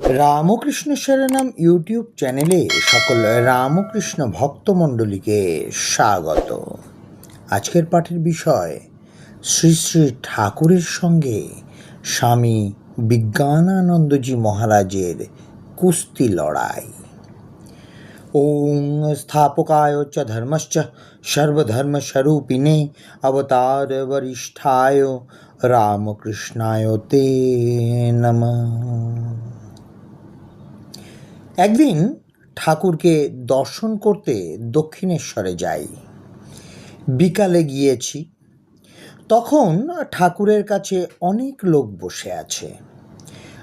Ramakrishna শরণম YouTube চ্যানেলে সকল রামকৃষ্ণ ভক্তমণ্ডলীকে স্বাগত। আজকের পাঠের বিষয়, শ্রী শ্রী ঠাকুরের সঙ্গে স্বামী বিজ্ঞানানন্দজি মহারাজের কুস্তি লড়াই। ওং স্থাপকায় চ ধর্মশ্চ সর্বধর্মস্বরূপিণে অবতার বরিষ্ঠায় রামকৃষ্ণায় তে নমঃ। একদিন ঠাকুরকে দর্শন করতে দক্ষিণেশ্বরে যাই। বিকালে গিয়েছি। তখন ঠাকুরের কাছে অনেক লোক বসে আছে।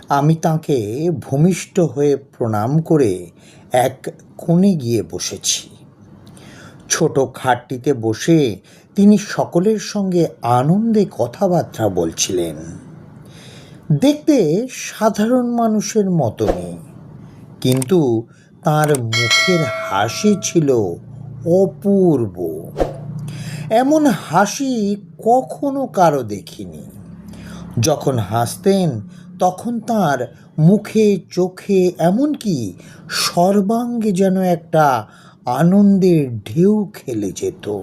আমি তাকে ভূমিষ্ঠ হয়ে প্রণাম করে এক কোণে গিয়ে বসেছি। ছোট খাটটিতে বসে তিনি সকলের সঙ্গে আনন্দে কথাবার্তা বলছিলেন। দেখতে সাধারণ মানুষের মতনই। কিন্তু তার মুখের হাসি ছিল অপূর্ব। এমন হাসি কখনো কারও দেখিনি। যখন হাসতেন, তখন তার মুখে, চোখে এমনকি সর্বাঙ্গে যেন একটা আনন্দের ঢেউ খেলে যেত।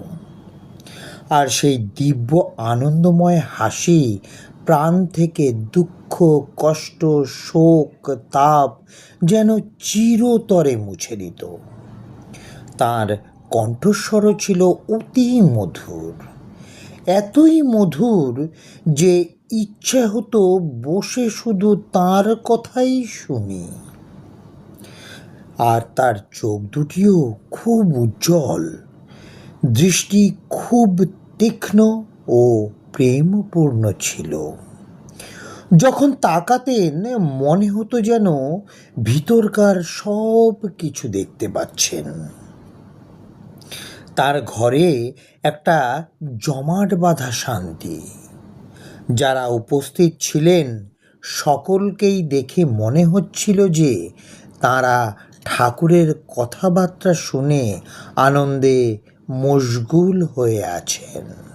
আর সেই দিব্য আনন্দময় হাসি প্রাণ থেকে দুঃখ, কষ্ট, শোক, তাপ যেন চিরতরে মুছে দিত তার কণ্ঠস্বরও ছিল অতি মধুর। এতই মধুর যে ইচ্ছে হতো বসে শুধু তার কথাই শুনি। আর তার চোখ দুটিও খুব উজ্জ্বল, দৃষ্টি খুব তীক্ষ্ণ ও প্রেমপূর্ণ ছিল। যখন তাকাতেন মনে হতো যেন ভিতরকার সব কিছু দেখতে পাচ্ছেন। তার ঘরে একটা জমাট বাঁধা শান্তি। যারা উপস্থিত ছিলেন সকলকেই দেখে মনে হচ্ছিল যে তারা ঠাকুরের কথাবার্তা শুনে আনন্দে মশগুল হয়ে আছেন।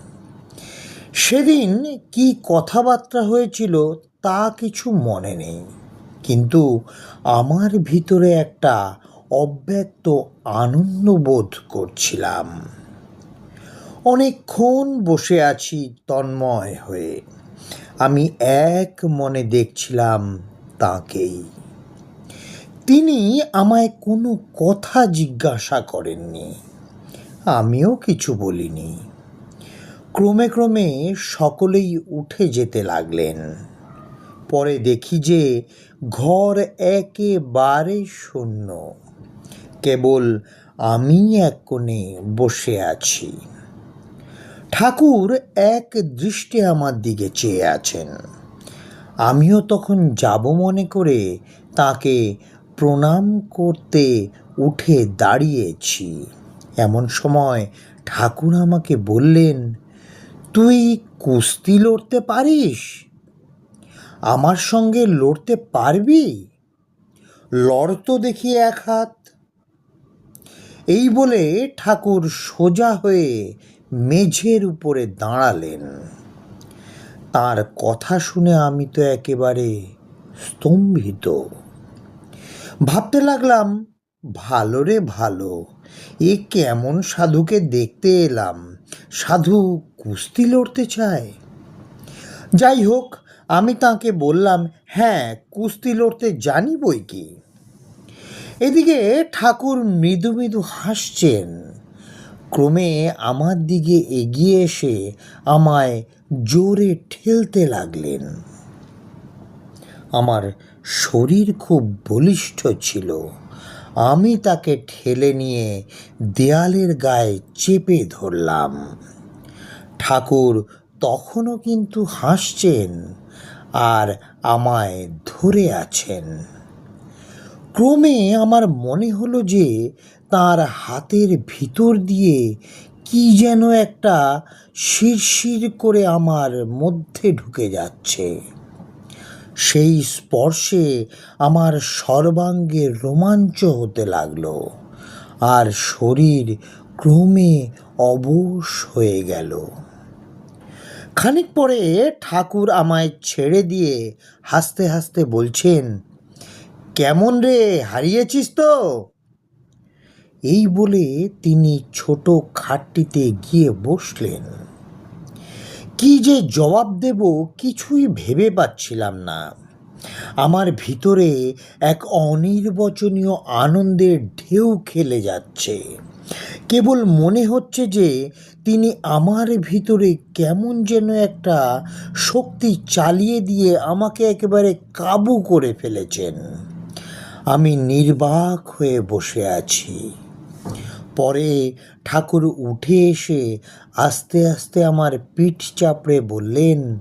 সেদিন কি কথাবার্তা হয়েছিল তা কিছু মনে নেই। কিন্তু আমার ভিতরে একটা অব্যক্ত আনন্দ বোধ করছিলাম। অনেকক্ষণ বসে আছি তন্ময় হয়ে। আমি এক মনে দেখছিলাম তাকেই। তিনি আমায় কোনো কথা জিজ্ঞাসা করেননি। আমিও কিছু বলিনি। ক্রমে ক্রমে সকলেই উঠে যেতে লাগলেন। পরে দেখি যে ঘর একেবারে শূন্য। কেবল আমি এক কোণে বসে আছি। ঠাকুর এক দৃষ্টে আমার দিকে চেয়ে আছেন। আমিও তখন যাব মনে করে তাকে প্রণাম করতে উঠে দাঁড়িয়েছি। এমন সময় ঠাকুর আমাকে বললেন তুই কুস্তি লড়তে পারিস? আমার সঙ্গে লড়তে পারবি? লড় তো দেখি এক হাত। এই বলে ঠাকুর সোজা হয়ে মেঝের উপরে দাঁড়ালেন। তার কথা শুনে আমি তো একেবারে স্তম্ভিত। ভাবতে লাগলাম, ভালো রে ভালো, এ কেমন সাধুকে দেখতে এলাম? সাধু কুস্তি লড়তে চায়। যাই হোক, আমি তাকে বললাম হ্যাঁ কুস্তি লড়তে জানি বই কি? এদিকে ঠাকুর মৃদু মৃদু হাসছেন। ক্রমে আমার দিকে এগিয়ে এসে আমায় জোরে ঠেলতে লাগলেন। আমার শরীর খুব বলিষ্ঠ ছিল। আমি তাকে ঠেলে নিয়ে দেয়ালের গায়ে চেপে ধরলাম। ঠাকুর তখনও কিন্তু হাসছেন আর আমায় ধরে আছেন। ক্রমে আমার মনে হলো যে তার হাতের ভিতর দিয়ে কি যেন একটা শিরশির করে আমার মধ্যে ঢুকে যাচ্ছে। সেই স্পর্শে আমার সর্বাঙ্গে রোমাঞ্চ হতে লাগল। আর শরীর ক্রমে অবশ হয়ে গেল। খানিক পরে ঠাকুর আমায় ছেড়ে দিয়ে হাসতে হাসতে বলছেন, কেমন রে, হারিয়েছিস তো? এই বলে তিনি ছোট খাটটিতে গিয়ে বসলেন। কি যে জবাব দেব কিছুই ভেবে পাচ্ছিলাম না। আমার ভিতরে এক অনির্বচনীয় আনন্দের ঢেউ খেলে যাচ্ছে। কেবল মনে হচ্ছে যে তিনি আমার ভিতরে কেমন যেন একটা শক্তি চালিয়ে দিয়ে আমাকে একেবারে কাবু করে ফেলেছেন। আমি নির্বাক হয়ে বসে আছি। পরে ঠাকুর উঠে এসে আস্তে আস্তে আমার পিঠ চাপড়ে বললেন,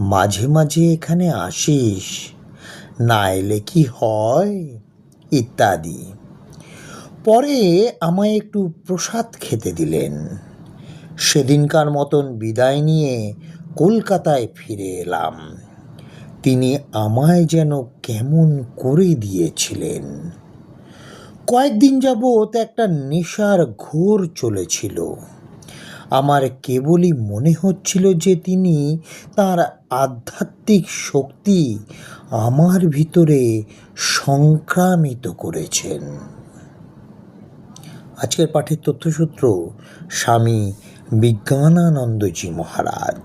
মাঝে মাঝে এখানে আসিস, না এলে কি হয়? ইত্যাদি। পরে আমায় একটু প্রসাদ খেতে দিলেন। সেদিনকার মতন বিদায় নিয়ে কলকাতায় ফিরে এলাম। তিনি আমায় যেন কেমন করে দিয়েছিলেন। কয়েকদিন যাবৎ একটা নেশার ঘোর চলেছিল। আমার কেবলই মনে হচ্ছিল যে তিনি তার আধ্যাত্মিক শক্তি আমার ভিতরে সংক্রামিত করেছেন। আজকের পাঠের তথ্যসূত্র স্বামী বিজ্ঞানানন্দজি মহারাজ।